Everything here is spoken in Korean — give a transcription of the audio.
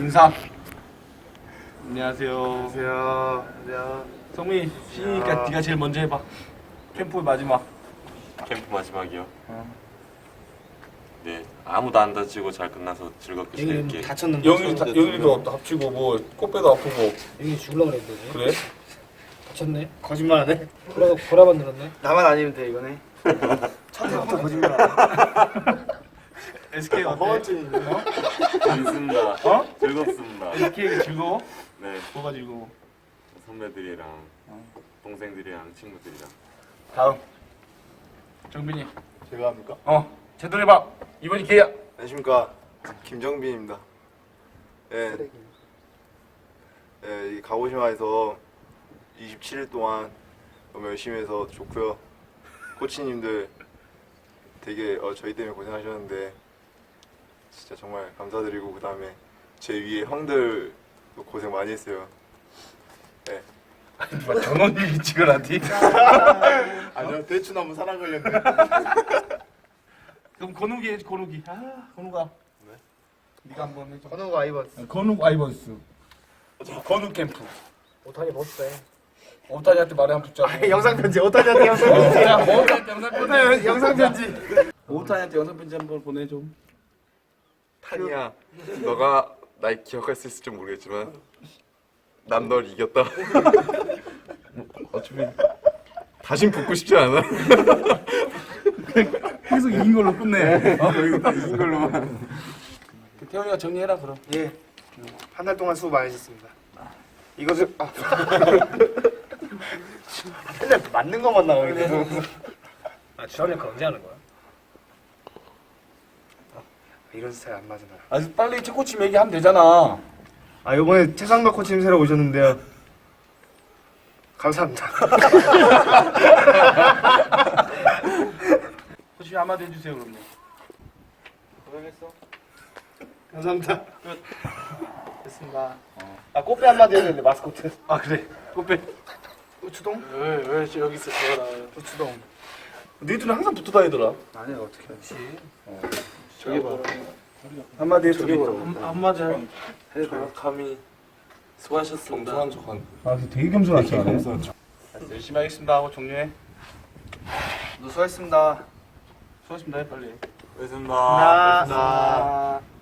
인사. 안녕하세요. 안녕하세요. 안녕. 성민이 신이니까 네가 제일 먼저 해봐. 캠프 마지막. 캠프 마지막이요. 어. 네, 아무도 안 다치고 잘 끝나서 즐겁게 즐게. 다쳤는데. 영일이 다- 영일이도 합치고 뭐 꽃배도 아프고 영희 죽으려고 그랬는데. 그래? 다쳤네. 거짓말하네. 보라 보라 만 들었네. 나만 아니면 돼 이거네. 첫째부터 거짓말하네. SK 어때? 재밌습니다. 어? 즐겁습니다. SK 즐거워? 네, 뭐가 즐거워? 선배들이랑 동생들이랑 친구들이랑. 다음. 정빈이. 제가 합니까? 어. 제대로 해봐. 이번이 기회야. 안녕하십니까 김정빈입니다. 예, 예, 이 가오시마에서 27일 동안 너무 열심히 해서 좋고요. 코치님들 되게 어, 저희 때문에 고생하셨는데 진짜 정말 감사드리고 그 다음에 제 위에 형들도 고생 많이 했어요. 예. 누가 전원일기 찍어놨디? 아니요 대충 한번 사랑 걸렸네. 그럼 건욱이 해야지 건욱이. 아 건욱아. 네? 네가 한번 해줘. 건우가 아이버스. 건욱 아이버스. 건욱 캠프. 오타니 버스네. 오타니한테 말해 한번 붙자. 영상 편지. 오타니한테 영상 편지. 야, 오타니한테 영상 편지. 영상 편지. 오타니한테 영상 편지 한번 보내줘. 탄이야, 너가 날 기억할 수 있을지 모르겠지만 난 널 이겼다. 어차피 다신 붙고 싶지 않아. 계속 이긴 걸로 끝내. 어? 이긴 걸로만. 그 태영이가 정리해라 그럼. 예. 한 달 동안 수고 많으셨습니다. 이것을 아. 맨날 맞는 것만 나오게 돼. 아 주한이 거 언제 하는 거야? 아, 이런 스타일 안 맞아 나. 아 빨리 최 코치 얘기하면 되잖아. 아 이번에 최상박 코치님 새로 오셨는데요. 감사합니다. 코치 한마디 해주세요 그럼요. 감사합니다. 됐습니다. 아 꽃배 한마디 해야 되는데 마스코트. 아 그래. 꽃배. 우추동? 왜왜 여기 있어. 우추동. 너희들은 항상 붙어 다니더라. 아니야 어떻게 하지? 저기 봐. 한마디 해줘. 한마디 해줘요. 감히 수고하셨습니다. 겸손한 척한. 아 되게 겸손하시네. 열심히 하겠습니다 하고 종료해. 너 수고했습니다. 수고하셨습니다 해 빨리. 고맙습니다. 나.